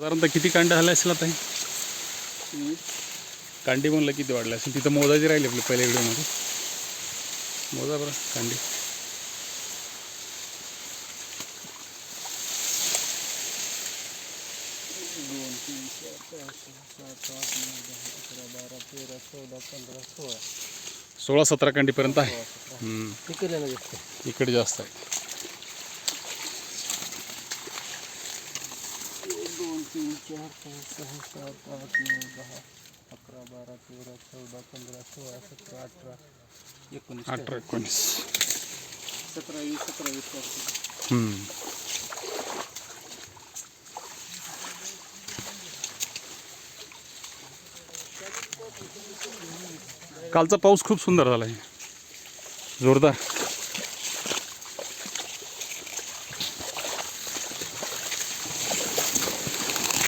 साधारणतः किती कांडे झाले असेल आता हे? कांडी म्हणलं किती वाढले असेल? तिथं राहिली आपली पहिल्या व्हिडिओमध्ये. मोजा बरं कांडी. दोन तीन चार पाच सात आठ नऊ दहा अकरा बारा तेरा चौदा पंधरा सोळा सोळा सतरा कांडीपर्यंत आहे. सोळा सतरा. हम्म. इकडे जास्त आहे. दोन तीन चार पाच सहा सात आठ नऊ दहा अकरा बारा तेरा चौदा पंधरा सोळा सतरा अठरा एकोणीस. अठरा एकोणीस. सतरा वीस सतरा वीस. कालचा पाऊस खूप सुंदर झाला आहे जोरदार.